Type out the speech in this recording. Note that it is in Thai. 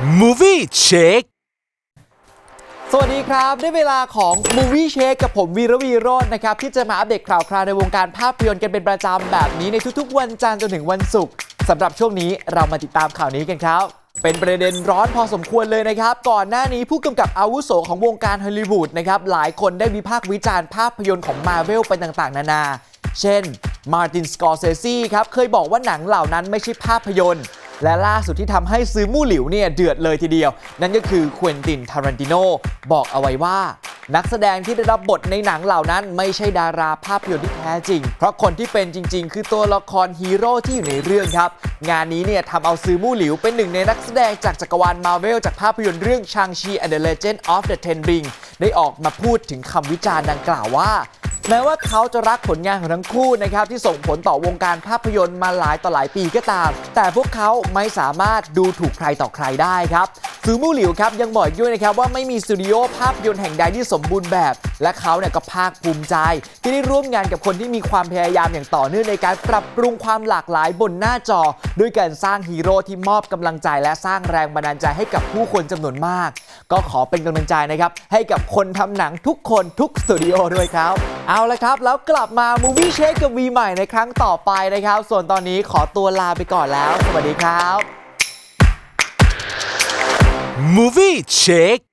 Movie Check สวัสดีครับ ได้เวลาของ Movie Check กับผมวีระวีโรจน์นะครับ ที่จะมาอัปเดตข่าวคราวในวงการภาพยนตร์กันเป็นประจำแบบนี้ในทุกๆ วันจันทร์จนถึงวันศุกร์สำหรับช่วงนี้เรามาติดตามข่าวนี้กันครับ เป็นประเด็นร้อนพอสมควรเลยนะครับ ก่อนหน้านี้ผู้กำกับอาวุโสของวงการฮอลลีวูดนะครับหลายคนได้วิพากษ์วิจารณ์ภาพยนตร์ของมาเวลไปต่างๆ นานา เช่นมาร์ตินสกอร์เซซีครับเคยบอกว่าหนังเหล่านั้นไม่ใช่ภาพยนตร์ และล่าสุดที่ทำให้ซื้อมู่หลิวเนี่ยเดือดเลยทีเดียว นั่นก็คือควินตินทารันติโนบอกเอาไว้ว่า นักแสดงที่ได้รับบทในหนังเหล่านั้น ไม่ใช่ดาราภาพยนตร์ที่แท้จริง เพราะคนที่เป็นจริง ๆ คือตัวละครฮีโร่ที่อยู่ในเรื่องครับ งานนี้เนี่ยทำเอาซื้อมู่หลิวเป็นหนึ่งในนักแสดงจากจักรวาลมาเวลจากภาพยนตร์เรื่อง Shang-Chi and the Legend of the Ten Ring ได้ออกมาพูดถึงคำวิจารณ์ดังกล่าวว่า แม้ว่าเขาจะรักผลงานของทั้งคู่นะครับที่ส่งผลต่อวงการภาพยนตร์มาหลายต่อหลายปีก็ตาม แต่พวกเขาไม่สามารถดูถูกใครต่อใครได้ครับซูมูหลิวครับยังบอกด้วยนะครับว่าไม่มีสตูดิโอภาพยนตร์แห่งใดที่สมบูรณ์แบบ และเขาเนี่ยก็ภาคภูมิใจ ที่ได้ร่วมงานกับคนที่มีความพยายามอย่างต่อเนื่องในการปรับปรุงความหลากหลายบนหน้าจอ ด้วยการสร้างฮีโร่ที่มอบกำลังใจและสร้างแรงบันดาลใจให้กับผู้คนจำนวนมาก ก็ขอเป็นกำลังใจนะครับให้กับคนทำหนังทุกคนทุกสตูดิโอด้วยครับ เอาละครับ แล้วกลับมา Movie Check กับวีใหม่ในครั้งต่อไปนะครับ ส่วนตอนนี้ขอตัวลาไปก่อนแล้ว สวัสดีครับ Movie Check